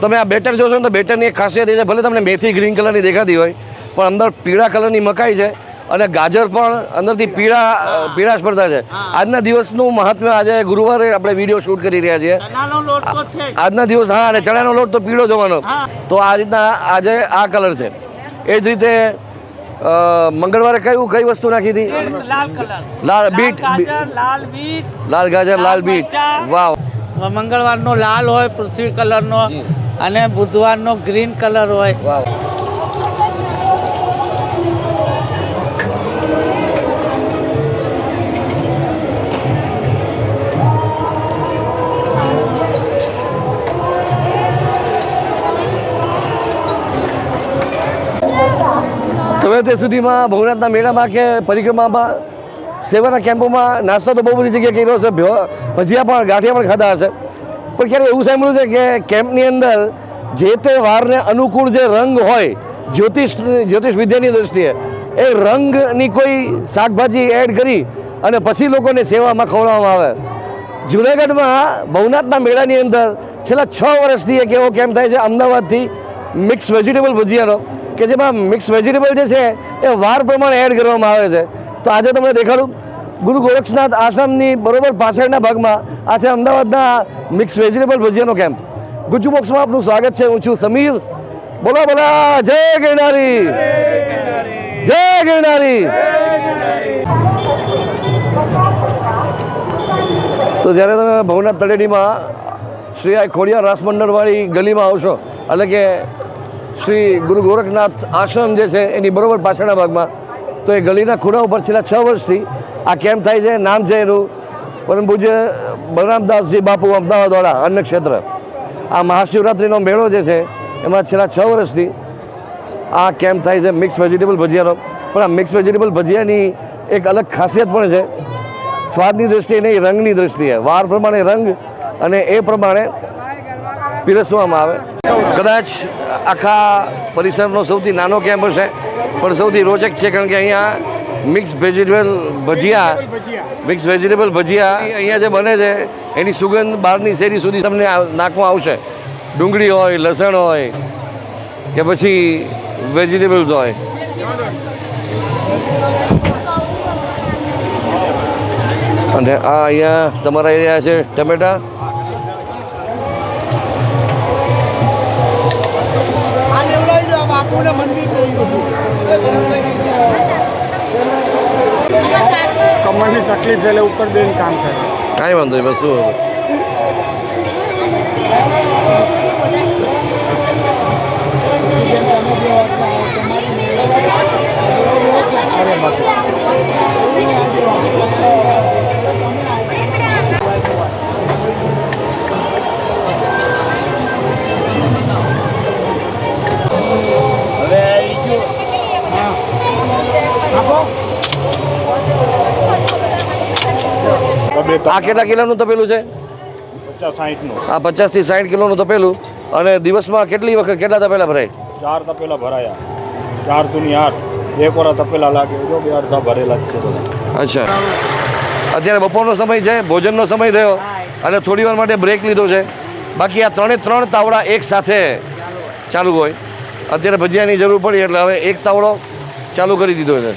તમે આ બેટર જોશો ને તો બેટરની એક ખાસિયત એ છે ભલે તમને મેથી ગ્રીન કલરની દેખાતી હોય પણ અંદર પીળા કલરની મકાઈ છે અને ગાજર પણ અંદરથી પીળા પીળા સ્પર્ધા છે. આજના દિવસનું મહાત્મ્ય આજે ગુરુવારે આપણે વીડિયો શૂટ કરી રહ્યા છીએ. આજના દિવસ હા અને ચણાનો લોટ તો પીળો જવાનો તો આ રીતના આજે આ કલર છે. એ જ રીતે મંગળવારે કયું કઈ વસ્તુ નાખી હતી? લાલ બીટ લાલ બીટ લાલ ગાજર લાલ બીટ વાવ. મંગળવારનો લાલ હોય પૃથ્વી કલરનો અને બુધવારનો ગ્રીન કલર હોય. વાવ. તમે તે સુધીમાં ભવનાથના મેળામાં કે પરિક્રમામાં સેવાના કેમ્પોમાં નાસ્તો તો બહુ બધી જગ્યાએ કર્યો છે. ભજીયા પણ, ગાંઠિયા પણ ખાધા હશે. પણ ક્યારે એવું સાંભળ્યું છે કે કેમ્પની અંદર જે તે વારને અનુકૂળ જે રંગ હોય, જ્યોતિષ જ્યોતિષ વિદ્યાની દ્રષ્ટિએ, એ રંગની કોઈ શાકભાજી એડ કરી અને પછી લોકોને સેવામાં ખવડાવવામાં આવે. જુનાગઢમાં ભવનાથના મેળાની અંદર છેલ્લા છ વર્ષથી એક એવો કેમ્પ થાય છે, અમદાવાદથી મિક્સ વેજીટેબલ ભજીયાનો. કે જેમાં મિક્સ વેજીટેબલ જે છે, એ વાર પ્રમાણે એડ કરવામાં આવે છે. તો આજે તમને દેખાડું, ગુરુ ગોરક્ષનાથ આશ્રમની બરોબર પાછળના ભાગમાં આ છે અમદાવાદના મિક્સ વેજીટેબલ ભજીયાનો કેમ્પ ગુજ્જુ બોક્સમાં આપનું સ્વાગત છે, હું છું સમીર. બોલો, બોલા, જય ગિરનારી. જય ગિરનારી. તો જ્યારે તમે ભવનાથ તળેટીમાં શ્રી આ ખોડિયા રાસ મંડળવાળી ગલીમાં આવશો, એટલે કે શ્રી ગુરુ ગોરખનાથ આશ્રમ જે છે, એની બરોબર પાછળના ભાગમાં. તો એ ગલીના ખૂણા ઉપર છેલ્લા છ વર્ષથી આ કેમ્પ થાય છે, નામ છે એનું. પરમ પૂજ્ય બલરામદાસજી બાપુ અમદાવાદવાળા અન્નક્ષેત્ર આ મહાશિવરાત્રિનો મેળો જે છે, એમાં છેલ્લા છ વર્ષથી આ કેમ્પ થાય છે, મિક્સ વેજીટેબલ ભજીયાનો. પણ આ મિક્સ વેજીટેબલ ભજીયાની એક અલગ ખાસિયત પણ છે. સ્વાદની દ્રષ્ટિએ નહીં, રંગની દ્રષ્ટિએ. વાર પ્રમાણે રંગ અને એ પ્રમાણે પીરસવામાં આવે. કદાચ આખા પરિસરનો સૌથી નાનો કેમ્પ હશે, પણ સૌથી રોચક છે કારણ કે અહીંયા mix vegetable bhajiya mix vegetable bhajiya અહીંયા જે બને છે, એની સુગંધ બહારની શેરી સુધી તમને નાખવામાં આવશે. ડુંગળી હોય, લસણ હોય, કે પછી વેજીટેબલ્સ હોય. અને આ અહીંયા સમારાઈ રહ્યા છે ટમેટા. કમરની તકલીફ એટલે ઉપર બેન કામ કરે. કાંઈ વાંધો નહીં બસ શું અરે બબે આ કેટલા કિલોનું તપેલું છે? પચાસ સાઠનું આ પચાસથી સાઠ કિલોનું તપેલું. અને દિવસમાં કેટલી વખત કેટલા તપેલા ભરાય? ચાર તપેલા ભરાયા. ચાર દુની આઠ. એક વાર તપેલા લાગે. જો બે અડધા ભરેલા છે બધા. અચ્છા. અત્યારે બપોરનો સમય છે ભોજનનો સમય થયો. અને થોડી વાર માટે બ્રેક લીધો છે. બાકી આ ત્રણે ત્રણ તાવડા એક સાથે ચાલુ હોય. અત્યારે ભજીયાની જરૂર પડી એટલે હવે એક તાવડો ચાલુ કરી દીધો છે.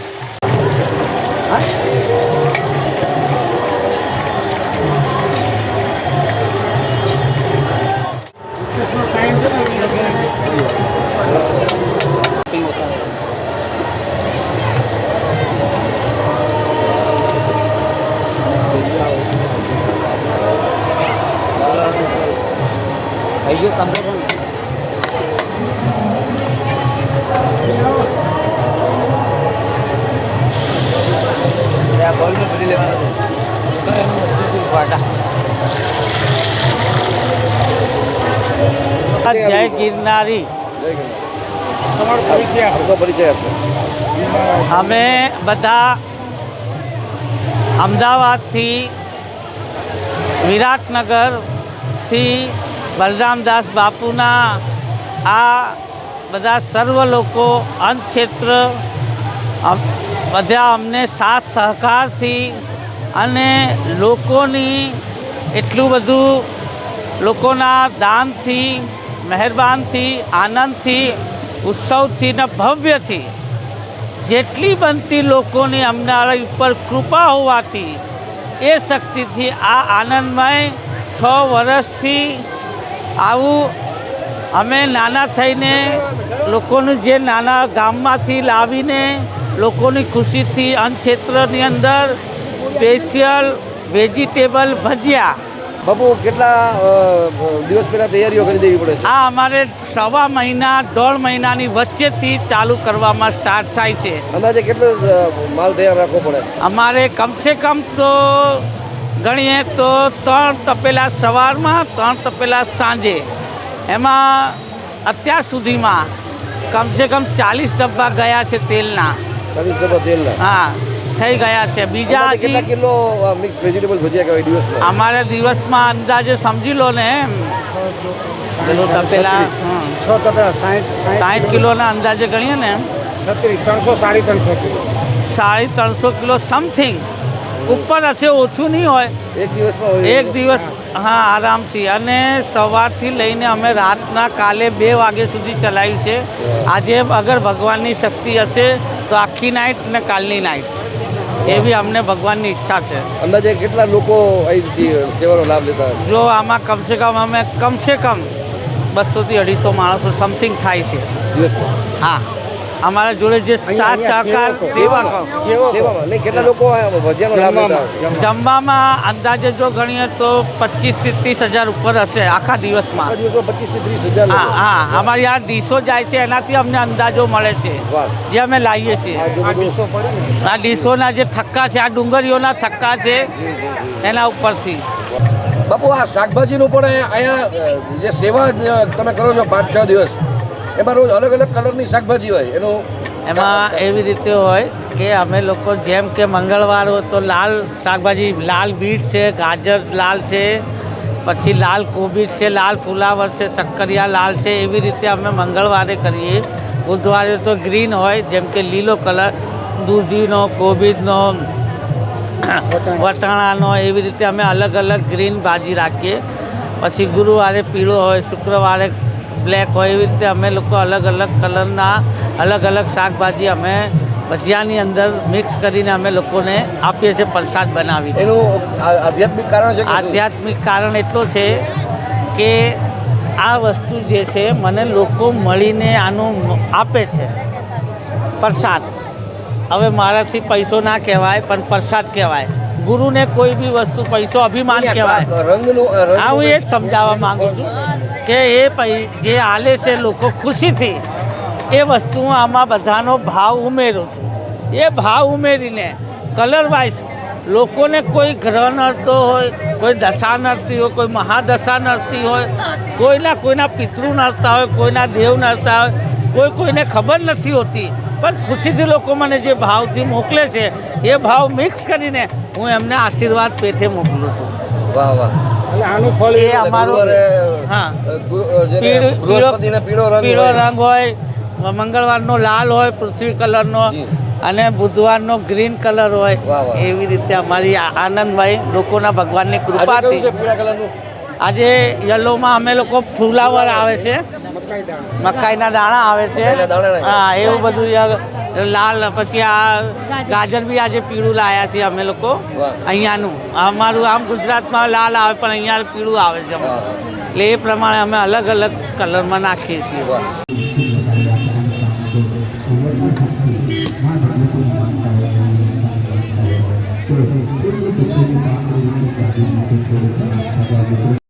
જય ગિરનારી તમારો પરિચય આપો. આપનો પરિચય આપો અમે બધા અમદાવાદથી વિરાટનગરથી બલરામદાસ બાપુના આ બધા સર્વ લોકો અંત ક્ષેત્ર બધા અમને સાથ સહકારથી અને લોકોની એટલું બધું લોકોના દાનથી, મહેરબાનથી, આનંદથી, ઉત્સવથી ને ભવ્યથી જેટલી બનતી લોકોની અમારા ઉપર કૃપા હોવાથી એ શક્તિથી આ આનંદમય છ વર્ષથી આવું અમે નાના થઈને લોકોનું જે નાના ગામમાંથી લાવીને લોકોની ખુશીથી અન્ન ક્ષેત્રની અંદર સ્પેશિયલ વેજીટેબલ ભજીયા. બાપુ કેટલા દિવસ પહેલા તૈયારીઓ કરી દેવી પડે આ અમારે સવા મહિના દોઢ મહિનાની વચ્ચેથી ચાલુ કરવામાં સ્ટાર્ટ થાય છે. અંદાજે કેટલો માલ તૈયાર રાખવો પડે? અમારે કમસે કમ તો ગણીએ તો ત્રણ તપેલા સવારમાં ત્રણ તપેલા સાંજે. એમાં અત્યાર સુધીમાં કમસે કમ ચાલીસ ડબ્બા ગયા છે તેલના. ચાલીસ ડબ્બા તેલના? હા. થઈ ગયા છે. બીજા કેટલા હજી કિલો મિક્સ વેજીટેબલ ભજીયા કહેવાય દિવસમાં? અમારે દિવસમાં અંદાજે સમજી લો ને એમ. પેલું તપેલા છ તપેલા સાઠ સાઠ કિલોના અંદાજે ગણીએ ને એમ. છત્રીસ ત્રણસો સાડી ત્રણસો કિલો. સાડી ત્રણસો કિલો સમથિંગ ઉપર હશે ઓછું નહીં હોય. એક દિવસમાં એક દિવસ હા આરામથી. અને સવારથી લઈને અમે રાતના કાલે બે વાગ્યા સુધી ચલાવી છે. આજે અગર ભગવાનની શક્તિ હશે તો આખી નાઇટ ને કાલની નાઇટ એવી અમને ભગવાનની ઈચ્છા છે. અંદાજે કેટલા લોકો અહીંથી સેવાનો લાભ લેતા જો આમાં કમસે કમ અમે કમસે કમ બસોથી અઢીસો માણસો સમથિંગ થાય છે. દિવસમાં? હા. અમારા જોડે જે સાત સહકાર કેટલા લોકો? જમવામાં અંદાજે જો ગણીએ તો પચીસથી ત્રીસ હજાર ઉપર હશે આખા દિવસમાં. પચીસથી હા હા અમારી આ ડીશો જાય છે એનાથી અમને અંદાજો મળે છે જે અમે લાવીએ છીએ. આ ડીશોના જે થક્કા છે આ ડુંગરીઓના થક્કા છે એના ઉપરથી. બાપુ આ શાકભાજીનું પણ અહીંયા જે સેવા જે તમે કરો છો પાંચ છ દિવસ. એમાં રોજ અલગ અલગ કલરની શાકભાજી હોય એનું એમાં એવી રીતે હોય કે અમે લોકો જેમ કે મંગળવાર હોય તો લાલ શાકભાજી લાલ બીટ છે ગાજર લાલ છે પછી લાલ કોબીજ છે લાલ ફુલાવર છે શક્કરિયા લાલ છે એવી રીતે અમે મંગળવારે કરીએ. બુધવારે તો ગ્રીન હોય જેમ કે લીલો કલર દૂધીનો કોબીજનો વટાણાનો એવી રીતે અમે અલગ અલગ ગ્રીન ભાજી રાખીએ. પછી ગુરુવારે પીળો હોય શુક્રવારે બ્લેક હોય એવી રીતે અમે લોકો અલગ અલગ કલરના અલગ અલગ શાકભાજી અમે ભજીયાની અંદર મિક્સ કરીને અમે લોકોને આપીએ છીએ પ્રસાદ બનાવી એનું આધ્યાત્મિક કારણ છે આધ્યાત્મિક કારણ એટલું છે કે આ વસ્તુ જે છે મને લોકો મળીને આનું આપે છે પ્રસાદ. હવે મારાથી પૈસો ના કહેવાય પણ પ્રસાદ કહેવાય. ગુરુને કોઈ બી વસ્તુ પૈસો અભિમાન કહેવાય. હા હું એ જ સમજાવવા માંગુ છું કે એ પૈ જે આલે છે લોકો ખુશીથી એ વસ્તુ હું આમાં બધાનો ભાવ ઉમેરું છું. એ ભાવ ઉમેરીને કલર વાઇઝ લોકોને કોઈ ગ્રહ નડતો હોય કોઈ દશા નડતી હોય કોઈ મહાદશા નડતી હોય કોઈના કોઈના પિતૃ નડતા હોય કોઈના દેવ નડતા હોય કોઈ કોઈને ખબર નથી હોતી. પણ ખુશીથી લોકો મને જે ભાવથી મોકલે છે એ ભાવ મિક્સ કરીને હું એમને આશીર્વાદ પેઠે મોકલું છું વાહ વાહ આનું ફળ એ અમારો હા પીળો- પીળો રંગ હોય. મંગળવારનો લાલ હોય પૃથ્વી કલરનો. અને બુધવારનો ગ્રીન કલર હોય વાહ, વાહ. એવી રીતે અમારી આ આનંદભાઈ લોકોના ભગવાનની કલરનું આજે યલોમાં અમે લોકો ફ્લાવર આવે છે મકાઈના દાણા આવે છે. હા એવું બધું લાલ પછી આ ગાજર બી આજે પીળું લાયા છે અમે લોકો. અહીંયાનું. અમારું આમ ગુજરાતમાં લાલ આવે પણ અહીંયા પીળું આવે છે. એટલે એ પ્રમાણે અમે અલગ અલગ કલરમાં નાખીએ છીએ.